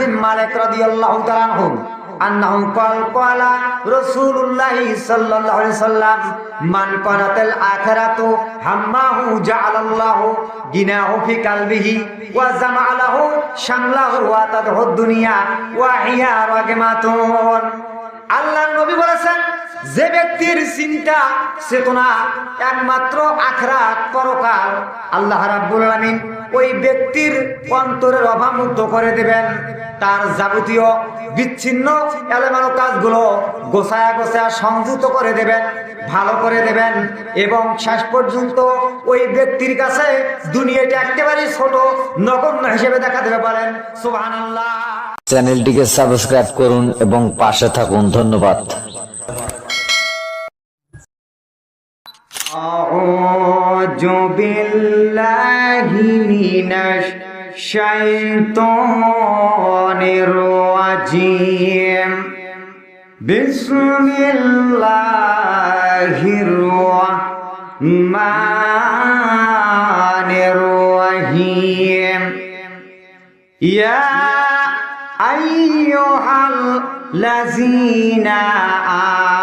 বিন মালিক রাদিয়াল্লাহু তাআলাহু আনহু, আন্নাহু ক্বাল ক্বালা রাসূলুল্লাহ সাল্লাল্লাহু আলাইহি সাল্লাম, মান কানাতাল আখিরাতু হাম্মাহু জাআলাল্লাহু গিনাহু ফি কালবিহি ওয়া জামা'ালাহু শামলাহু ওয়া তাদহু দুনিয়া ওয়া হিয়া রাগমাতুন আল্লাহর নবী বলেছেন যে ব্যক্তির চিন্তা চেতনা একমাত্র আখরাত পরকাল, আল্লাহ রাব্বুল আলামিন ওই ব্যক্তির অন্তরের অভাব মুক্ত করে দেবেন। তার যাবতীয় বিচ্ছিন্ন এলোমেলো কাজগুলো গোছায়া গোছায়া সংযুক্ত করে দেবেন, ভালো করে দেবেন এবং শেষ পর্যন্ত ওই ব্যক্তির কাছে দুনিয়াটা একেবারেই ছোট, নগণ্য হিসেবে দেখা দেবে বলেন, সুবহানাল্লাহ। চ্যানেলটিকে সাবস্ক্রাইব করুন এবং পাশে থাকুন, ধন্যবাদ। أعوذ بالله من الشيطان الرجيم بسم الله الرحمن الرحيم يا أيها الذين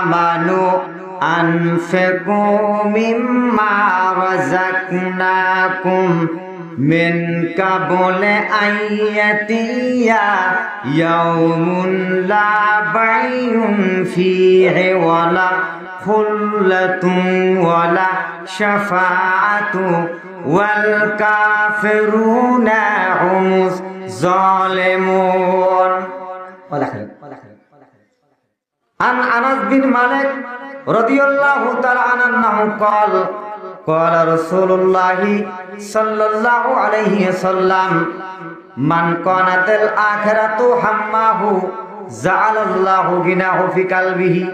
آمنوا أنفقوا مما رزقناكم من قبل أن يأتي يوم لا بيع فيه ولا خلة ولا شفاعة والكافرون هم الظالمون عن انس بن مالك رضي الله تعالى عنه قال قال رسول الله صلى الله عليه وسلم من كانت الآخرة همه جعل الله غناه في قلبه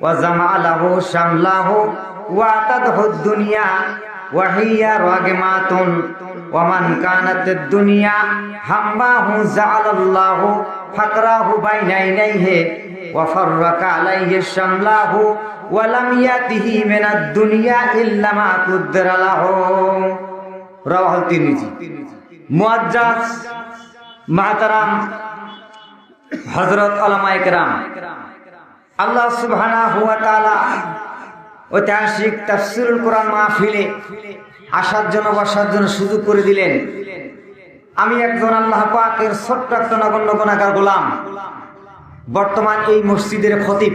وجمع له شمله واتته الدنيا وهي راغمات ومن كانت الدنيا همه جعل الله فقره بين عينيه শামলাহু দুনিয়া মাহতারাম আল্লাহ ঐতিহাসিক তাফসিরুল কোরআন মাহফিলে আসার জন্য বসার জন্য সুযোগ করে দিলেন। আমি একজন আল্লাহ পাকের ছোট্ট একটা নগণ্য গোনাকার গোলাম। বর্তমান এই মসজিদের খতিব।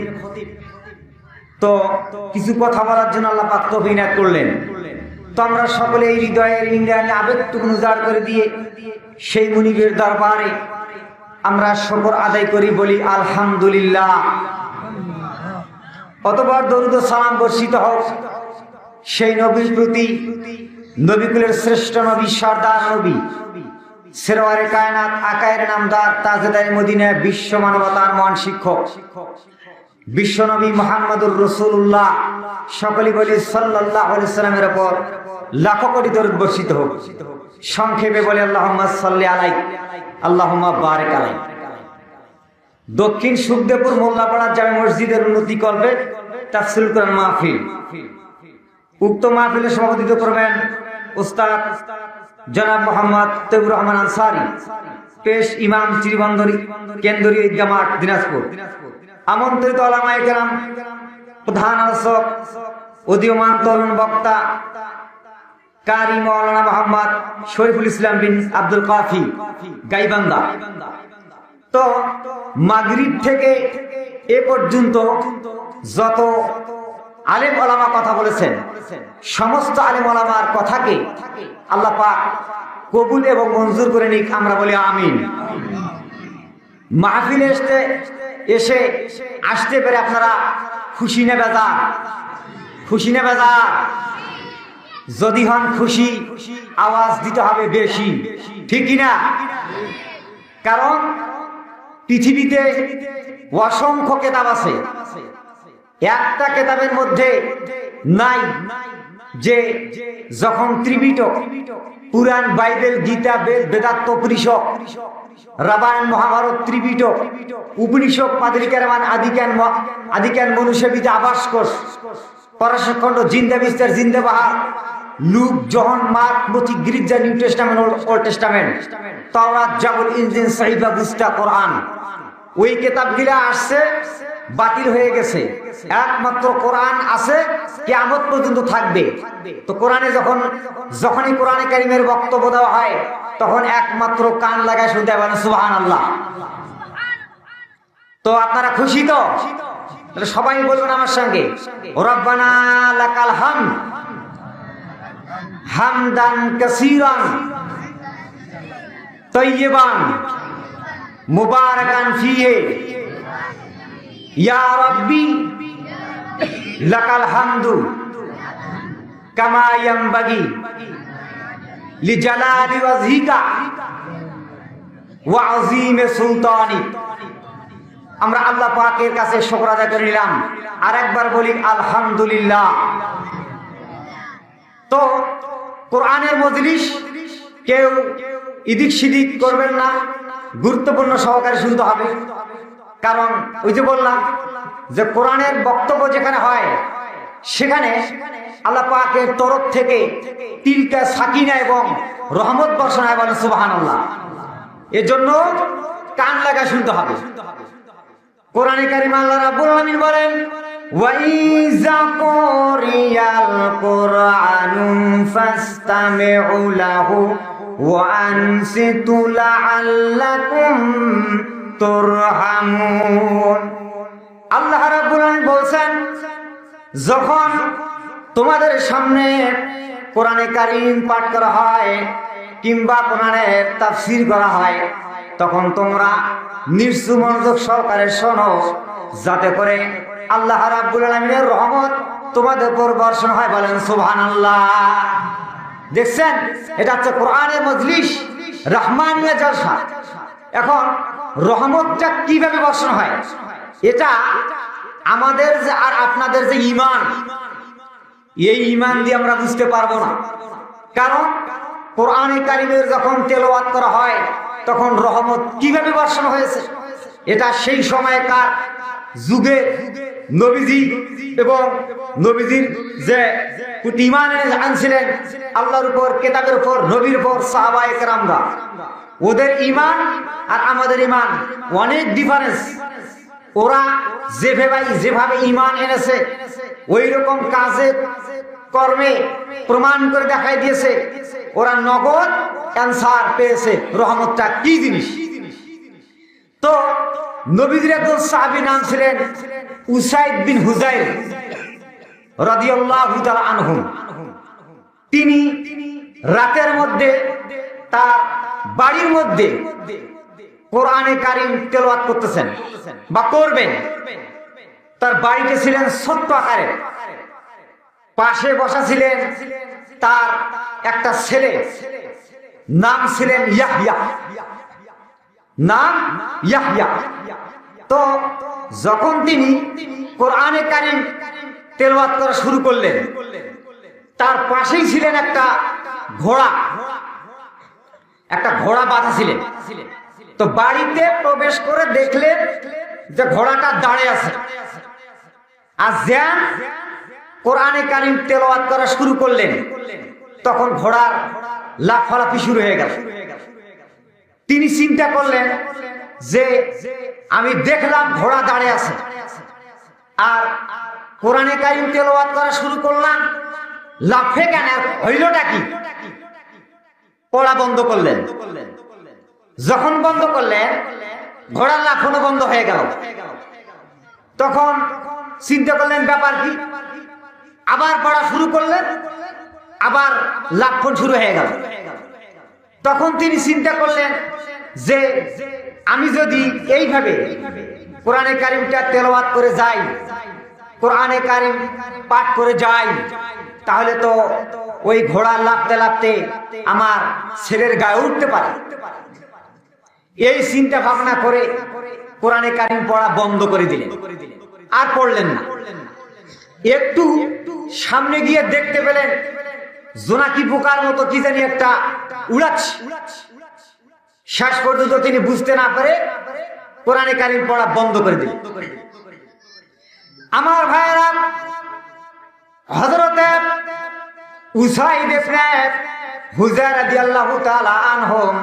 তো কিছু কথা বলার জন্য আল্লাহ পাক তৌফিক করলেন। তো আমরা সকলে এই হৃদয়ের ইন্দ্রাণী আবেগটুকু উজাড় করে দিয়ে সেই মুনিবের দরবারে আমরা শকর আদায় করি, বলি আলহামদুলিল্লাহ। অতবার দরুদ সালাম বর্ষিত হোক, সেই নবীর প্রতি নবীকুলের শ্রেষ্ঠ নবী সর্দার নবী। সেরোয়ারে কায়নাত, আকায়ের নামদার, তাজেদার মদিনা বিশ্ব মানবতার মহান শিক্ষক। বিশ্বনবী মোহাম্মদুর রসুল্লাহ সকলে বলি সাল্লাহ সাল্লামের ওপর লাখো কোটি দরুদ বর্ষিত হোক। সংক্ষেপে বলে আল্লাহ সাল্লি আলাই আল্লাহ বারেক আলাই দক্ষিণ সুখদেবপুর মোল্লাপাড়া জামে মসজিদের উন্নতি করবে তাফসিল কোরআন মাহফিল। উক্ত মাহফিলে সভাপতিত্ব করবেন উস্তাদ জনাব মোহাম্মদ তৈবুর রহমান আনসারি, পেশ ইমাম চিরিবন্দরী কেন্দ্রীয় ঈদগা মাঠ দিনাজপুর। আমন্ত্রিত আলামায়ে কেরাম, প্রধান আলোচক, উদীয়মান তরুণ বক্তা, কারি মৌলানা মোহাম্মদ শরীফুল ইসলাম বিন আব্দুল কাফি গাইবান্দা তো মাগরিব থেকে এ পর্যন্ত যত আলেম ওলামা কথা বলেছেন। সমস্ত আলেম ওলামার কথাকে আল্লাহ পাক কবুল এবং মঞ্জুর করে নিক, আমরা বলি আমিন। মাহফিলে এসতে, এসে আসতে পেরে আপনারা খুশি না বেজা খুশি না বেজা যদি হন খুশি, আওয়াজ দিতে হবে বেশি। ঠিক কিনা কারণ পৃথিবীতে অসংখ্য কেতাব আছে। একটা কেতাবের মধ্যে নাই যে যখন ত্রিপিটক পুরাণ বাইবেল, গীতা, বেদ বেদাত্ত পরিষদ রামায়ণ, মহাভারত ত্রিপিটক উপনিষদ পাদরিকারমান আদিকান আদিকান আবাস কোষ পরাশখণ্ড জিন্দা বিস্তার জিন্দা বাহার লুক, জহন, মার্ক মতি গির্জা, নিউ টেস্টামেন্ট, ওল্ড টেস্টামেন্ট, তাওরাত, জাবুল ইঞ্জিন সাহিবা গুস্তা কোরআন। ওই কেতাবগুলা আসছে বাতিল হয়ে গেছে। একমাত্র কোরআন আছে, কিয়ামত পর্যন্ত থাকবে। তো কোরআনে যখন যখনই কোরআনে কারিমের বক্তব্য দেওয়া হয়, তখন একমাত্র কান লাগায় শুনতে পারেন সুবাহান আল্লাহ তো আপনারা খুশি তো? সবাই বলবেন আমার সঙ্গে হাম, হামদান তৈয়বান মুবারাকান ফিহে। ইয়া রাব্বি, লাকাল হামদু আমরা আল্লাহ পাকের কাছে শুকর আদায় করে নিলাম। আর একবার বলি, আলহামদুলিল্লাহ। তো, কোরআনের মজলিস কেউ ইদিক সিদিক করবেন না, গুরুত্বপূর্ণ সহকারে শুনতে হবে। কারণ ওই যে বললাম যে কোরআনের বক্তব্য যেখানে হয়, সেখানে আল্লাহ পাকের তরফ থেকে তিলকা সাকিনা এবং রহমত বর্ষণ এবং সুবাহান আল্লাহ এজন্য কান লাগা শুনতে হবে। কোরআনে কারিম আল্লাহ রাব্বুল আলামিন বলেন ওয়াইজা আল্লাহ রাব্বুল যখন তোমাদের সামনে কোরআনে কারিম পাঠ করা হয় কিংবা কোরআনের তাফসীর করা হয়, তখন তোমরা নিঃসু মনোযোগ সহকারে শোনো, যাতে করে আল্লাহ রাব্বুল আলামিনের রহমত তোমাদের উপর বর্ষণ হয় বলেন সুবহানাল্লাহ। দেখছেন? এটা হচ্ছে কোরআনের মজলিস, রহমানিয়া জলসা। এখন রহমতটা কীভাবে বর্ষণ হয়? এটা আমাদের যে আর আপনাদের যে ইমান, এই ইমান দিয়ে আমরা বুঝতে পারব না। কারণ কোরআনে কারিমের যখন তেলবাদ করা হয়, তখন রহমত কীভাবে বর্ষণ হয়েছে? এটা সেই সময়কার যুগে নবীজি এবং নবীজির যে ইমান আনছিলেন, আল্লাহর উপর, কেতাবের উপর, নবীর উপর, সাহাবায়ে কেরামরা। ওদের ইমান আর আমাদের ইমান অনেক ডিফারেন্স ওরা যেভাবে যেভাবে ইমান এনেছে ওই রকম কাজে, কর্মে প্রমাণ করে দেখাই দিয়েছে। ওরা নগদ অ্যান্সার পেয়েছে। রহমতটা কি জিনিস? তো নবীজির একজন সাহাবী নাম ছিলেন উসাইদ বিন হুজাইর রাদিয়াল্লাহু তাআলা আনহুম তিনি রাতের মধ্যে তার বাড়ির মধ্যে কোরআনে কারিম তেলাওয়াত করতেছেন বা করবেন। তার বাড়িতে ছিলেন ছোট্ট আকারে। পাশে বসা ছিলেন তার একটা ছেলে। নাম ছিলেন ইয়াহিয়া নাম ইয়াহিয়া। তো যখন তিনি কোরআনে কারিম তেলাওয়াত করা শুরু করলেন, তার পাশেই ছিলেন একটা ঘোড়া। একটা ঘোড়া বাঁধা ছিলেন। তো বাড়িতে প্রবেশ করে দেখলেন যে ঘোড়াটা দাঁড়িয়ে আছে। আর জ্যান কোরআনে কারিম তেলাওয়াত করা শুরু করলেন, তখন ঘোড়ার লাফালাফি শুরু হয়ে গেল। তিনি চিন্তা করলেন যে আমি দেখলাম ঘোড়া দাঁড়িয়ে আছে। আর কোরআনে কারিম তেলাওয়াত করা শুরু করলাম। লাফে কেন? হইলটা কি? পড়া বন্ধ করলেন। যখন বন্ধ করলেন, ঘোড়ার লাফানো বন্ধ হয়ে গেল। তখন চিন্তা করলেন, ব্যাপার কি? আবার পড়া শুরু করলেন, আবার লাফন শুরু হয়ে গেল। তখন তিনি চিন্তা করলেন যে আমি যদি এইভাবে কোরআনে কারিমটা তেলাওয়াত করে যাই, কোরআনে কারিম পাঠ করে যাই, তাহলে তো ওই ঘোড়া লাফতে লাফতে আমার ছেলের গায়ে উঠতে পারে। এই চিন্তা ভাবনা করে কোরআনে কারিম পড়া বন্ধ করে দিলেন। আর পড়লেন না। একটু সামনে গিয়ে দেখতে পেলেন জোনাকি পোকার মতো কি জানি একটা উড়াচ্ছে। শেষ পর্যন্ত তিনি বুঝতে না পারে কোরআনে কারিম পড়া বন্ধ করে দিলেন আমার ভাইয়েরা হজরতে তাআলা আনহুম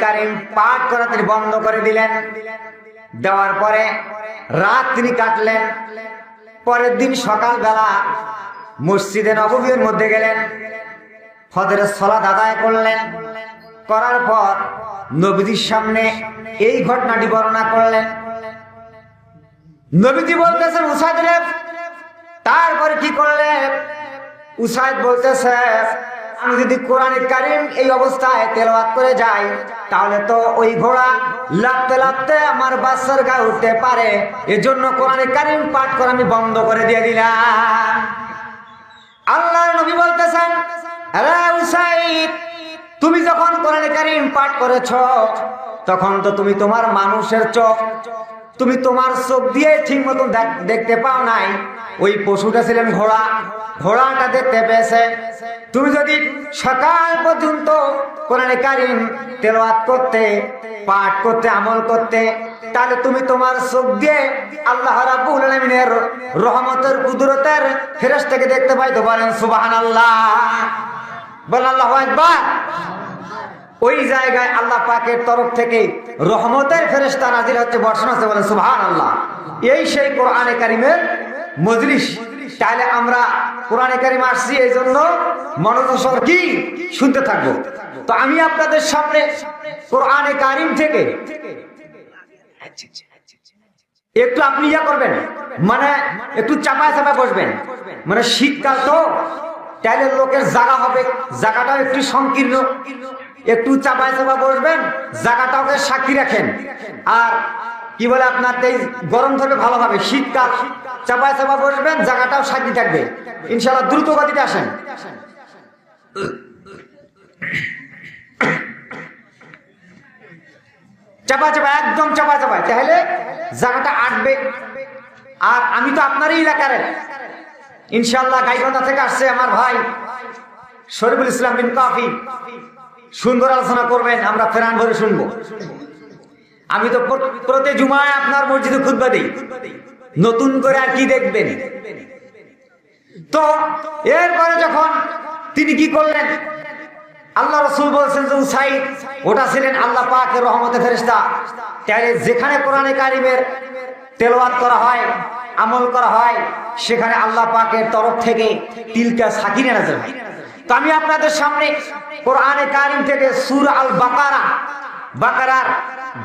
কারীম পাঠ করা তিনি বন্ধ করে দিলেন। দেওয়ার পরে রাত তিনি কাটলেন। পরের দিন সকালবেলা মসজিদে নববীর মধ্যে গেলেন। ফজরের সলাত আদায় করলেন। করার পর নবীজির সামনে এই ঘটনাটি বর্ণনা করলেন। নবীজি বলতেছেন, উসাইদ তারপরে কি করলেন উসাইদ বলতেছে, আমি যদি কোরআন কারিম এই অবস্থায় তেলাওয়াত করে যাই, তাহলে তো ওই ঘোড়া লাফতে লাফতে আমার বাচ্চার গায়ে উঠতে পারে। এজন্য কোরআন কারিম পাঠ করে আমি বন্ধ করে দিয়ে দিলাম। আল্লাহর নবী বলতেছেন তুমি যখন কোরআন কারিম পাঠ করেছ, তখন তো তুমি তোমার মানুষের চোখ, তুমি তোমার চোখ দিয়ে ঠিক মতন দেখ- দেখতে পাও নাই। ওই পশুটা ছিলেন ঘোড়া, ঘোড়াটা দেখতে পেয়েছে। তুমি যদি সকাল পর্যন্ত কোরআন কারিম তেলাওয়াত করতে, পাঠ করতে, আমল করতে তাহলে তুমি তোমার চোখ দিয়ে আল্লাহ আলামিনের রহমতের, কুদরতের ফেরেশতাকে দেখতে পাইতো বলেন সুবহানাল্লাহ। বলেন, আল্লাহু আকবার। ওই জায়গায় আল্লাহ পাকের তরফ থেকে রহমতের ফেরেশতা নাজিল হচ্ছে, বর্ষণ হচ্ছে, বলেন, সুবহানাল্লাহ। এই সেই কোরআনে কারিমের মজলিস। তাহলে আমরা কোরআনে কারিম আসছি এই জন্য মনোযোগ কি? শুনতে থাকব। তো আমি আপনাদের সামনে কোরআনে কারিম থেকে একটু আপনি ইয়া করবেন। মানে একটু চাপায় চাপায় বসবেন। মানে শীতকাল তো, তাইলে লোকের জায়গা হবে। জায়গাটাও একটু সংকীর্ণ। একটু চাপায় চাপা বসবেন জায়গাটাকে সাক্ষী রাখেন। আর কি বলে আপনার গরম ধরবে ভালোভাবে। শীতকাল চাপায় চাপা বসবেন জায়গাটাও সাক্ষী থাকবে। ইনশাল্লাহ দ্রুত গতিতে আসেন। চাপা চাপা, একদম চাপা চাপায় তাহলে জায়গাটা আটবে আর আমি তো আপনারই এলাকার। ইনশাল্লাহ গাইবান্ধা থেকে আসছে আমার ভাই শরীফুল ইসলাম বিন কাফি। সুন্দর আলোচনা করবেন, আমরা ফেরান ভরে শুনব। আমি তো প্রতি জুমায় আপনার মসজিদে খুদবা দিই। নতুন করে আর কি দেখবেন? তো, এরপরে যখন তিনি কি করলেন? আল্লাহ রসুল বলছেন যে উসাইদ, ওটা ছিলেন আল্লাহ পাকের রহমতে ফেরেশতা। তাহলে যেখানে কোরআনে কারিমের তেলাওয়াত করা হয়, আমল করা হয়, সেখানে আল্লাহ পাকের তরফ থেকে তিলকা সাকিনে নাজেল হয়। তো আমি আপনাদের সামনে কোরআনে কারিম থেকে সুর আল বাকারা বাকারার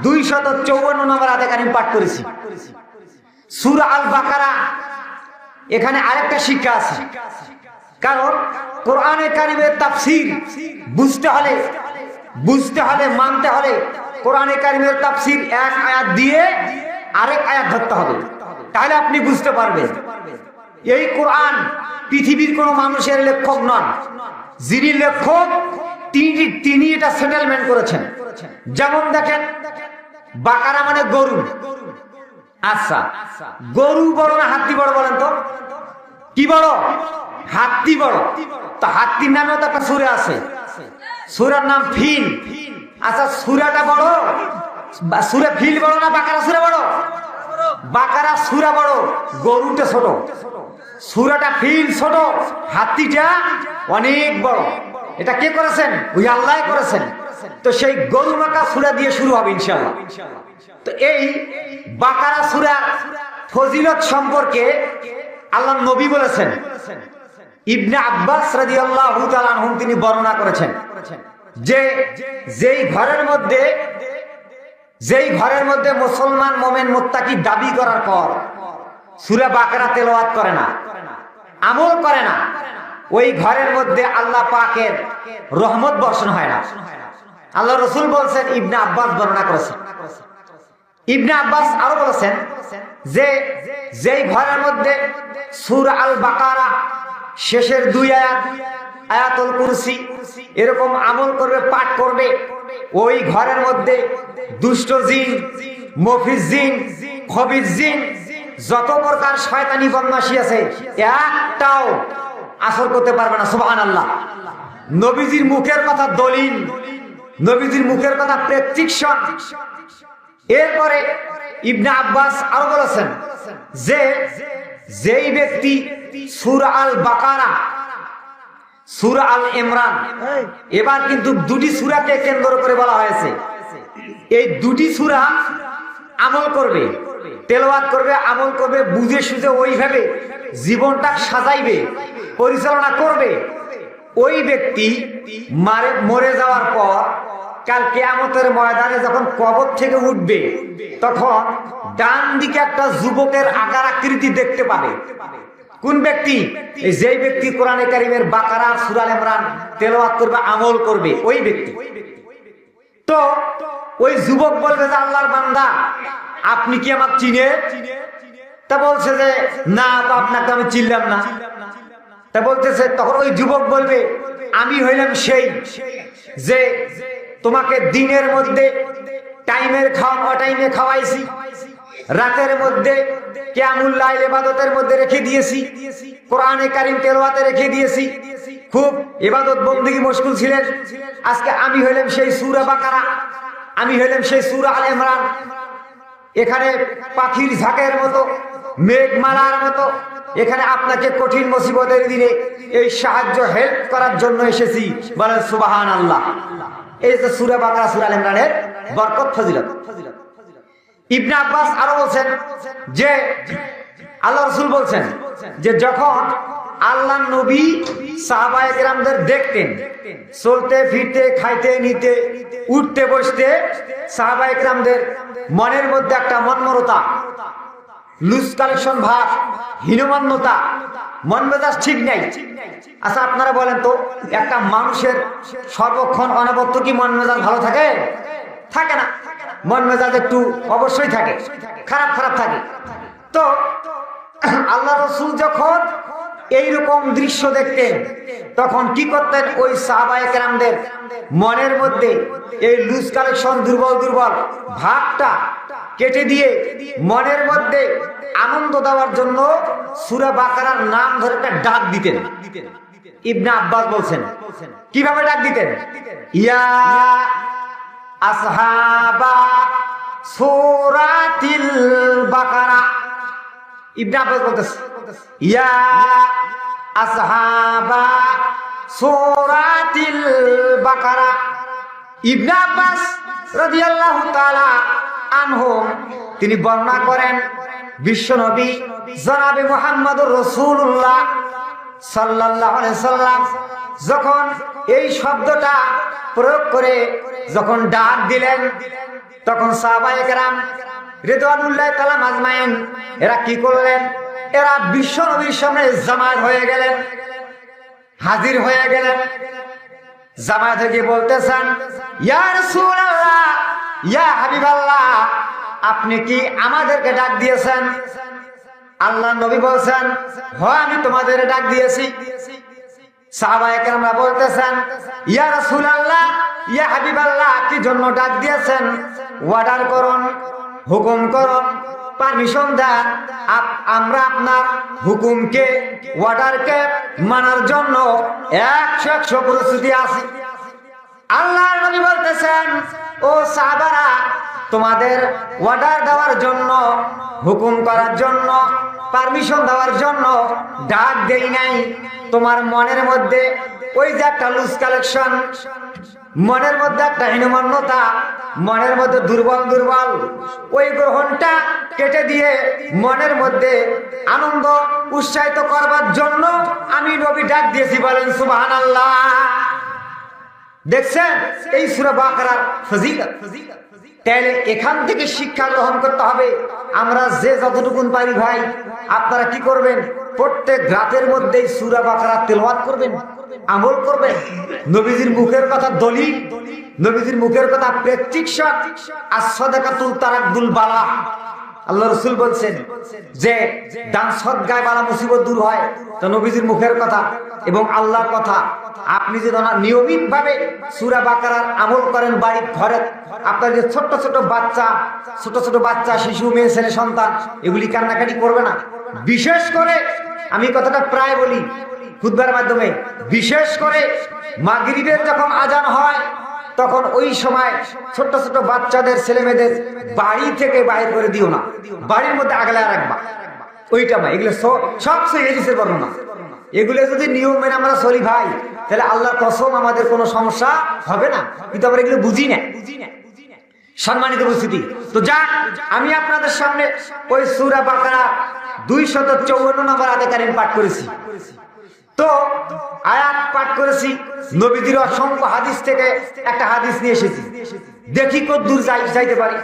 দুই শত চৌবন্ন নম্বর আদে কারিম পাঠ করেছি। সুর আল বাকারা এখানে আরেকটা শিক্ষা আছে। কারণ কোরআনে কারিমের তাফসির বুঝতে হলে বুঝতে হলে, মানতে হলে কোরআনে কারিমের তাফসির এক আয়াত দিয়ে আরেক আয়াত ধরতে হবে। তাহলে আপনি বুঝতে পারবেন। এই কোরআন পৃথিবীর কোনো মানুষের লেখক নন। যিনি লেখক, তিনি তিনি এটা সেটেলমেন্ট করেছেন। যেমন দেখেন, বাকারা মানে গরু। আচ্ছা গরু বড় না হাতি বড় বলেন তো? কি বড়? হাতি বড়। তো হাতির নামেও তো একটা সুরে আছে। সুরের নাম ফিন। আচ্ছা সুরাটা বড়? সুরে ফিল বড় না বাকারা সুরে বড়? বাকারা সুরা বড়, গরুটা ছোট। সুরাটা ফিল ছোট, হাতিটা অনেক বড়। এটা কে করেছেন? ওই আল্লাহ করেছেন। তো সেই গরু মাকা সুরা দিয়ে শুরু হবে ইনশাল্লাহ তো এই বাকারা সুরা ফজিলত সম্পর্কে আল্লাহ নবী বলেছেন। ইবনে আব্বাস রাদিয়াল্লাহু তাআলা আনহুম তিনি বর্ণনা করেছেন যে যেই ঘরের মধ্যে যেই ঘরের মধ্যে মুসলমান মোমেন মুত্তাকি দাবি করার পর সূরা বাকারা তেলাওয়াত করে না, আমল করে না, ওই ঘরের মধ্যে আল্লাহ পাকের রহমত বর্ষণ হয় না। আল্লাহ রসুল বলছেন, ইবনে আব্বাস বর্ণনা করেছেন। ইবনে আব্বাস আরও বলেছেন যে যেই ঘরের মধ্যে সুর আল বাকারা শেষের দুই আয়াত, আয়াতুল কুরসি। এরকম আমল করবে, পাঠ করবে। ওই ঘরের মধ্যে দুষ্ট জিন, মফিজ জিন, খবিজ জিন, যত প্রকার শয়তানি বদমাশি আছে, একটাও আসর করতে পারবে না সুবহান আল্লাহ নবীজির মুখের কথা দলিল, নবীজির মুখের কথা প্রেসক্রিপশন এরপরে ইবনে আব্বাস আরও বলেছেন যে যেই ব্যক্তি সুর আল বাকারা সুর আল ইমরান এবার কিন্তু দুটি সুরাকে কেন্দ্র করে বলা হয়েছে। এই দুটি সুরা আমল করবে তেলাওয়াত করবে আমল করবে বুঝে সুঝে ওইভাবে জীবনটা সাজাইবে পরিচালনা করবে। ওই ব্যক্তি মরে যাওয়ার পর কাল কেয়ামতের ময়দানে যখন কবর থেকে উঠবে, তখন ডান দিকে একটা যুবকের আকার আকৃতি দেখতে পাবে। কোন ব্যক্তি? যেই ব্যক্তি কোরআনে কারিমের বাকারা সুরাল ইমরান তেলাওয়াত করবে, আমল করবে, ওই ব্যক্তি। তো ওই যুবক বলবে যে, আল্লাহর বান্দা, আপনি কি আমার চিনে? তা বলছে যে, না তো আপনাকে আমি চিনলাম না। তা বলতেছে, তখন ওই যুবক বলবে, আমি হইলাম সেই যে তোমাকে দিনের মধ্যে টাইমের খাওয়া টাইমে খাওয়াইছি। রাতের মধ্যে ইবাদতের মধ্যে রেখে দিয়েছি। কোরআনে কারিম তেলাওয়াতে রেখে দিয়েছি। খুব বন্দী মুশকুল ছিলেন। আজকে আমি হইলাম সেই সূরা বাকারা, আমি হইলাম সেই সূরা আল ইমরান। এখানে পাখির ঝাঁকের মতো মেঘ মেঘমালার মতো, এখানে আপনাকে কঠিন মুসিবতের দিনে এই সাহায্য হেল্প করার জন্য এসেছি। বলেন সুবাহান আল্লাহ এই যে সুরা বাকরা, সুরা ইমরানের বরকত, ফজিলত। ইবনে আব্বাস আরও বলছেন যে, আল্লাহ রসুল বলছেন যে, যখন আল্লাহ নবী সাহাবায়ে কেরামদের দেখতেন, চলতে, ফিরতে, খাইতে, নিতে, উঠতে, বসতে, সাহাবায়ে কেরামদের মনের মধ্যে একটা মনমরতা লুজ কালেকশন ভাব হীনমান্যতা, মন মেজাজ ঠিক নেই। আচ্ছা আপনারা বলেন তো, একটা মানুষের সর্বক্ষণ অনবত্য কি মন মেজাজ ভালো থাকে? থাকে না। মন মেজাজ একটু অবশ্যই থাকে। খারাপ খারাপ থাকে। তো, আল্লাহ রসুল যখন এইরকম দৃশ্য দেখতেন তখন কি করতেন ওই সাহাবায়ে কেরামদের? মনের মধ্যে এই লুজ কালেকশন দুর্বল দুর্বল ভাবটা কেটে দিয়ে মনের মধ্যে আনন্দ দেওয়ার জন্য সুরা বাকারার নাম ধরে একটা ডাক দিতেন। ইবনা আব্বাস বলছেন, কীভাবে ডাক দিতেন? ইয়া আসহাবা সূরাতিল বাকারা। ইবনে আব্বাস বলতেছে ইয়া বাকারা। তিনি বর্ণনা করেন বিশ্বনবী জনাবে মুহাম্মদুর রাসূলুল্লাহ সাল্লাল্লাহু সাল্লাম যখন এই শব্দটা প্রয়োগ করে যখন ডাক দিলেন তখন সাহাবায়ে কেরাম রিদওয়ানুল্লাহ তাআলা মাজমাইন, এরা কি করলেন? এরা বিশ্বনবীর সামনে জামাত হয়ে গেলেন, হাজির হয়ে গেলেন। জামা থেকে বলতেছেন, ইয়া রাসূলুল্লাহ, ইয়া হাবিবাল্লাহ, আপনি কি আমাদেরকে ডাক দিয়েছেন? আল্লাহ নবী বলছেন, হ, আমি তোমাদের ডাক দিয়েছি। বলতেছেন, ইয়া কি জন্য ডাক দিয়েছেন? হুকুম পারমিশন দেন। আমরা আপনার হুকুমকে মানার জন্য একশো একশো প্রস্তুতি আছি। আল্লাহ বলতেছেন, ও সাহাবারা তোমাদের অর্ডার দেওয়ার জন্য, হুকুম করার জন্য পারমিশন দেওয়ার জন্য ডাক দেই নাই। তোমার মনের মধ্যে ওই যে একটা লুজ কালেকশন মনের মধ্যে একটা হীনমান্যতা, মনের মধ্যে দুর্বল দুর্বল, ওই গ্রহণটা কেটে দিয়ে মনের মধ্যে আনন্দ উৎসাহিত করবার জন্য আমি নবী ডাক দিয়েছি বলেন সুবাহান আল্লাহ দেখছেন? এই সুরা বাকারার ফজিলত। তাহলে এখান থেকে শিক্ষা গ্রহণ করতে হবে। আমরা যে যতটুকুন পারি ভাই, আপনারা কি করবেন? প্রত্যেক রাতের মধ্যে সুরা বাকারা তেলওয়াত করবেন, আমল করবেন। নবীজির মুখের কথা দলিল, নবীজির মুখের কথা প্রেক্ষিক আর সদাকাতুল তারাকুল বালা। আল্লাহ রসুল বলছেন যে দান সদ্গায় বালা মুসিবত দূর হয়, তো নবীজির মুখের কথা এবং আল্লাহর কথা। আপনি যে নিয়মিত ভাবে সুরা বাকারার আমল করেন বাড়ির ঘরে, আপনার যে ছোট্ট ছোট বাচ্চা ছোট ছোট বাচ্চা, শিশু, মেয়ে, ছেলে, সন্তান, এগুলি কান্নাকাটি করবে না। বিশেষ করে, আমি কথাটা প্রায় বলি খুদবার মাধ্যমে, বিশেষ করে মাগরিবের যখন আজান হয় তখন ওই সময় ছোট্ট ছোট বাচ্চাদের ছেলে মেয়েদের বাড়ি থেকে বাইর করে দিও না। বাড়ির মধ্যে আগলে রাখবা। ওইটা না এগুলো সব সব বর্ণনা। এগুলো যদি নিয়ম মেনে আমরা চলি ভাই, তাহলে আল্লাহ কসম আমাদের কোনো সমস্যা হবে না। কিন্তু আমরা এগুলো বুঝি না। সম্মানিত উপস্থিতি। তো যা আমি আপনাদের সামনে ওই সুরা বাকারা দুই শত চৌবন্ন নম্বর আদে কারিম পাঠ করেছি। তো আয়াত পাঠ করেছি নবীদের অসংখ্য হাদিস থেকে একটা হাদিস নিয়ে এসেছি। দেখি কত দূর যাই, যাইতে পারি।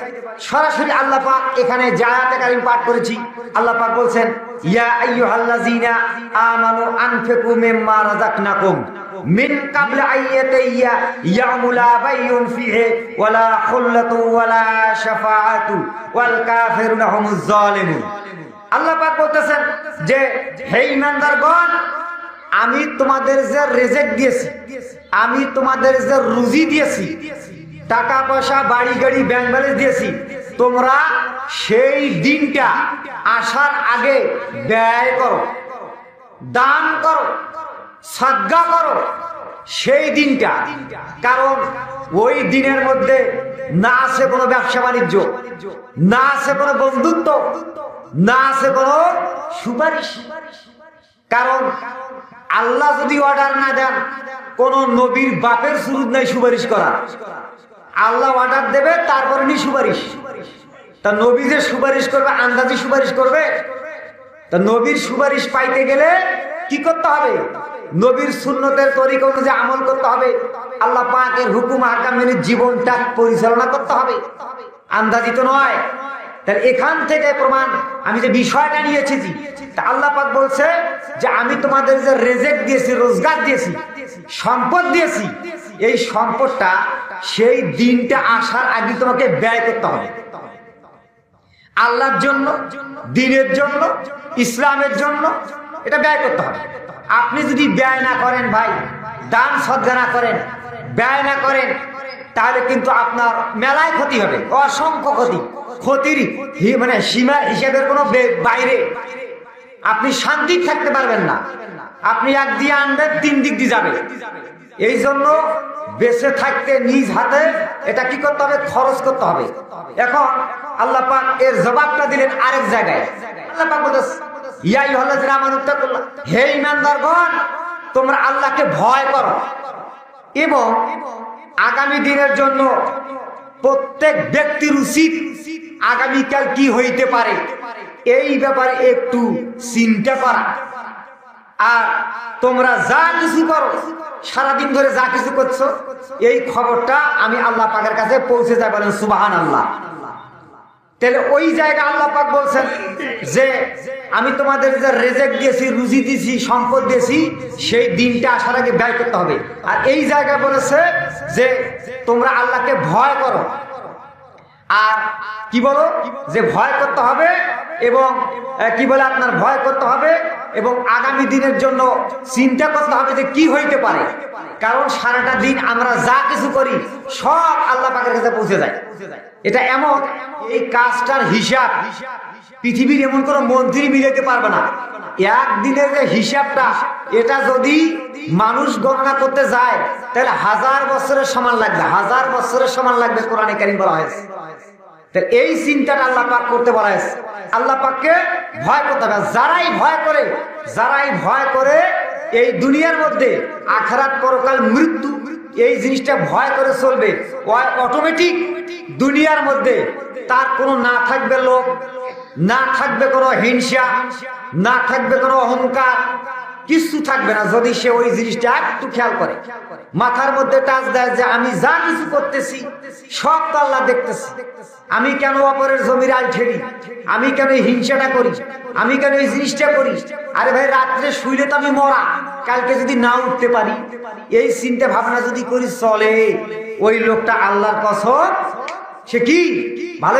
সরাসরি আল্লাহ পাক এখানে যে কারিম পাঠ করেছি, আল্লাহ পাক বলছেন, ইয়া আইয়ুহাল্লাযীনা আমানু আনফিকু মিম্মা রাযাকনাকুম মিন কাবল আইয়াতাইয়া ইয়ামুলা বাইয়ুন ফিহি ওয়ালা খুল্লাতু ওয়ালা শাফাআতু ওয়াল কাফিরুনা হুমুজ জালিমুন আল্লাহ পাক বলতেছেন যে, হে ইমানদারগণ আমি তোমাদের যে রেজেক্ট দিয়েছি, আমি তোমাদের যে রুজি দিয়েছি, টাকা পয়সা, বাড়ি গাড়ি ব্যাংক ব্যালেন্স দিয়েছি, তোমরা সেই দিনটা আসার আগে ব্যয় করো, দান করো সাজ্ঞা করো সেই দিনটা। কারণ ওই দিনের মধ্যে না আছে কোনো ব্যবসা বাণিজ্য, না আছে কোনো বন্ধুত্ব, না আছে কোনো সুপারিশ। কারণ আল্লাহ যদি অর্ডার না দেন, কোন নবীর বাপের সুরুদ নাই সুপারিশ করা। আল্লাহ অর্ডার দেবে, তারপরে নি সুপারিশ। তা নবী যে সুপারিশ করবে, আন্দাজি সুপারিশ করবে? তা নবীর সুপারিশ পাইতে গেলে কি করতে হবে? নবীর সুন্নতের তরিকা অনুযায়ী আমল করতে হবে। আল্লাহ পাকের হুকুম হাকাম মেনে জীবনটা পরিচালনা করতে হবে। আন্দাজি তো নয়। তাহলে এখান থেকে প্রমাণ আমি যে বিষয়টা নিয়েছি তা আল্লাহ পাক বলছে যে আমি তোমাদের যে রেজেক দিয়েছি, রোজগার দিয়েছি, সম্পদ দিয়েছি, এই সম্পদটা সেই দিনটা আসার আগে তোমাকে ব্যয় করতে হবে। আল্লাহর জন্য, দিনের জন্য, ইসলামের জন্য এটা ব্যয় করতে হবে। আপনি যদি ব্যয় না করেন ভাই, দান সদ্গা না করেন, ব্যয় না করেন তাহলে কিন্তু আপনার মেলায় ক্ষতি হবে। অসংখ্য ক্ষতি। ক্ষতির মানে সীমা হিসেবের কোনো বাইরে। আপনি শান্তি থাকতে পারবেন না। আপনি এক দিয়ে আনবেন, তিন দিক দিয়ে যাবে। এই জন্য বেঁচে থাকতে নিজ হাতে এটা কি করতে হবে? খরচ করতে হবে। এখন আল্লাহ পাক এর জবাবটা দিলেন আরেক জায়গায়। আল্লাহ পাক ইয়াই হল্লা আমানুত্তাকুল্লাহ হে ইমানদারগণ তোমরা আল্লাহকে ভয় করো এবং আগামী দিনের জন্য প্রত্যেক ব্যক্তির উচিত আগামীকাল কি হইতে পারে? এই ব্যাপারে একটু চিন্তা করা। আর তোমরা যা কিছু করো, সারাদিন ধরে যা কিছু করছ, এই খবরটা আমি আল্লাহ পাকের কাছে পৌঁছে যাই বলেন সুবাহান আল্লাহ তাহলে ওই জায়গা আল্লাহ পাক বলছেন যে আমি তোমাদের যে রেজেক্ট দিয়েছি, রুজি দিয়েছি, সম্পদ দিয়েছি, সেই দিনটা আসার আগে ব্যয় করতে হবে। আর এই জায়গায় বলেছে যে তোমরা আল্লাহকে ভয় করো। আর কি বলো? যে ভয় করতে হবে এবং কি বলে আপনার, ভয় করতে হবে এবং আগামী দিনের জন্য চিন্তা করতে হবে যে কি হইতে পারে। কারণ সারাটা দিন আমরা যা কিছু করি, সব আল্লাহ পাকের কাছে পৌঁছে যায়। এটা এমন, এই কাজটার হিসাব হিসাব পৃথিবীর এমন কোন মন্ত্রী মিলাইতে পারবে না। একদিনের যে হিসাবটা, এটা যদি মানুষ গণনা করতে যায়, তাহলে হাজার বছরের সমান লাগবে, হাজার বছরের সমান লাগবে কোরআনে কারিম বলা হয়েছে। এই চিন্তাটা আল্লাহ পাক করতে বলা আল্লাহ পাককে ভয় করতে হবে। যারাই ভয় করে, যারাই ভয় করে, এই দুনিয়ার মধ্যে আখারাত পরকাল মৃত্যু, এই জিনিসটা ভয় করে চলবে। অটোমেটিক দুনিয়ার মধ্যে তার কোনো না থাকবে লোক না থাকবে কোনো হিংসা, না থাকবে কোনো অহংকার কিছু থাকবে না যদি সে ওই জিনিসটা একটু খেয়াল করে। মাথার মধ্যে টাচ দেয় যে আমি যা কিছু করতেছি, সব তো আল্লাহ দেখতেছি। আমি কেন অপরের জমির আল ঠেলি? আমি কেন এই হিংসাটা করি? আমি কেন এই জিনিসটা করি? আরে ভাই, রাত্রে শুইলে তো আমি মরা। কালকে যদি না উঠতে পারি, এই চিন্তা ভাবনা যদি করি, চলে। ওই লোকটা আল্লাহর কসম। সে কি? ভালো?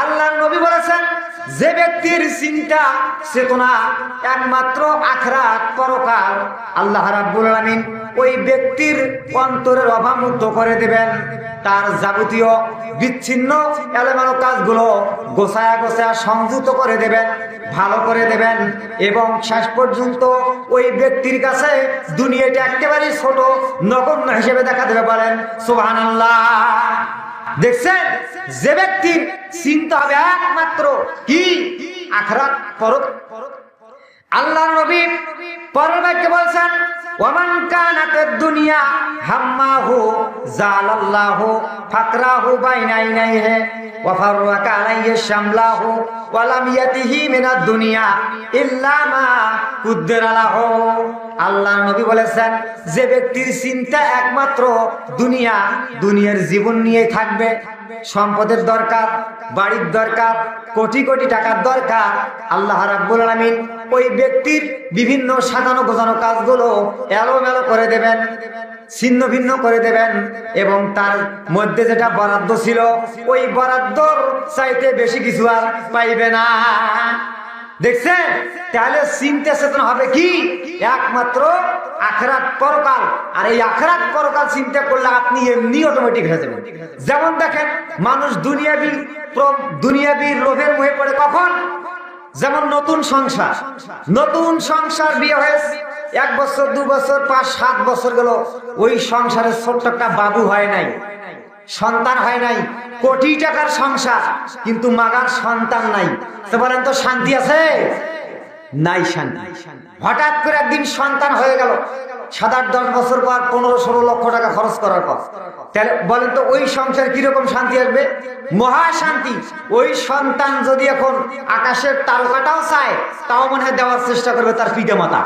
আল্লাহ নবী বলেছেন, যে ব্যক্তির চিন্তা চেতনা একমাত্র আখরাত পরকাল, আল্লাহ রাব্বুল আলামিন ওই ব্যক্তির অন্তরের অভাবমুক্ত করে দেবেন। তার যাবতীয় বিচ্ছিন্ন এলোমেলো কাজগুলো গোছায়া গোছায়া সংযুক্ত করে দেবেন, ভালো করে দেবেন এবং শেষ পর্যন্ত ওই ব্যক্তির কাছে দুনিয়াটা একেবারেই ছোট, নগণ্য হিসেবে দেখা দেবে বলেন, সুবহানাল্লাহ। দেখছেন? যে ব্যক্তির চিন্তা হবে একমাত্র কি? আখরাত পরক আল্লাহ নবী পরের বাক্যে বলছেন ওমান কানাত দুনিয়া হাম্মাহু জালাল্লাহু ফাকরাহু বাইনাইনাইহি ওয়া ফাররাকা আলাইহি শামলাহু ওয়া লাম ইয়াতিহি মিনাদ দুনিয়া ইল্লা মা কুদ্দিরা লাহু। আল্লাহ নবী বলেছেন, যে ব্যক্তির চিন্তা একমাত্র দুনিয়া, দুনিয়ার জীবন নিয়ে থাকবে। সম্পদের দরকার, বাড়ির দরকার, কোটি কোটি টাকার দরকার। আল্লাহ রাব্বুল আলামিন ওই ব্যক্তির বিভিন্ন সাজানো গোছানো কাজগুলো এলোমেলো করে দেবেন, ছিন্ন ভিন্ন করে দেবেন এবং তার মধ্যে যেটা বরাদ্দ ছিল, ওই বরাদ্দর চাইতে বেশি কিছু আর পাইবে না। দেখছেন? তাহলে চিন্তা চেতনা হবে কি? একমাত্র আখরাত পরকাল। আর এই আখরাত পরকাল চিন্তা করলে আপনি এমনি অটোমেটিক হয়ে যাবেন। যেমন দেখেন, মানুষ দুনিয়াবি দুনিয়াবির লোভের মুহে পড়ে কখন? যেমন নতুন সংসার। নতুন সংসার বিয়ে হয়েছে। এক বছর, দু বছর, পাঁচ, সাত বছর গেল। ওই সংসারের ছোট্ট একটা বাবু হয় নাই। সন্তান হয় নাই। কোটি টাকার সংসার, কিন্তু মাগার সন্তান নাই। তো বলেন তো শান্তি আছে? নাই শান্তি হঠাৎ করে একদিন সন্তান হয়ে গেল। সাত আট দশ বছর পর পনেরো, ষোলো লক্ষ টাকা খরচ করার পর। তাহলে বলেন তো, ওই সংসার কীরকম শান্তি আসবে? মহা শান্তি। ওই সন্তান যদি এখন আকাশের তারকাটাও চায়, তাও মনে হয় দেওয়ার চেষ্টা করবে তার পিতা মাতা।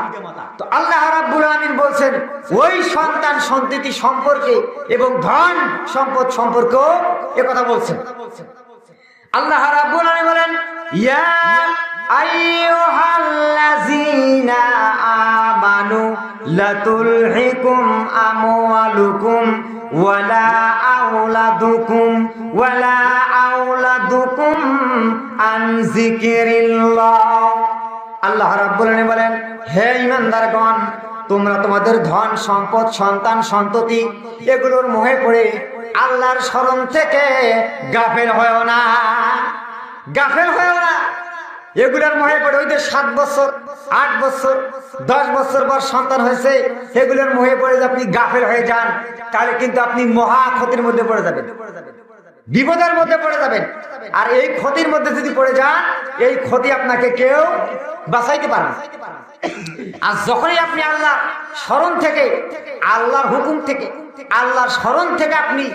তো আল্লাহ রাব্বুল আলামিন বলছেন, ওই সন্তান সন্ততি সম্পর্কে এবং ধন সম্পদ সম্পর্কেও এ কথা বলছেন। আল্লাহ রাব্বুল আলামিন বলেন, ইয়া আইয়ুহাল্লাযীনা আমানু লাতুলহিকুম আমওয়ালুকুম ওয়ালা আওলাদুকুম ওয়ালা আওলাদুকুম আন যিকিরিল্লাহ। আল্লাহ রাব্বুল বলেন, হে ঈমানদারগণ, তোমরা তোমাদের ধন, সম্পদ, সন্তান, সন্ততি এগুলোর মোহে পড়ে আল্লাহর স্মরণ থেকে গাফেল হয়েও না। গাফেল হয়েও না। এগুলোর মোহে পড়ে ওই যে সাত বছর, আট বছর, দশ বছর পর সন্তান হয়েছে, এগুলোর মোহে পড়ে যে আপনি গাফের হয়ে যান, তাহলে কিন্তু আপনি মহা ক্ষতির মধ্যে পড়ে যাবেন। বিপদের মধ্যে পড়ে যাবেন। আর এই ক্ষতির মধ্যে যদি পড়ে যান, এই ক্ষতি আপনাকে কেউ বাঁচাইতে পারে আর যখনই আপনি আল্লাহ স্মরণ থেকে, আল্লাহর হুকুম থেকে, আল্লাহর স্মরণ থেকে আপনি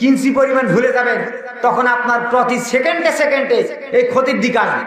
কিঞ্চি পরিমাণ ভুলে যাবেন, তখন আপনার প্রতি সেকেন্ডে সেকেন্ডে এই ক্ষতির দিক আসবে।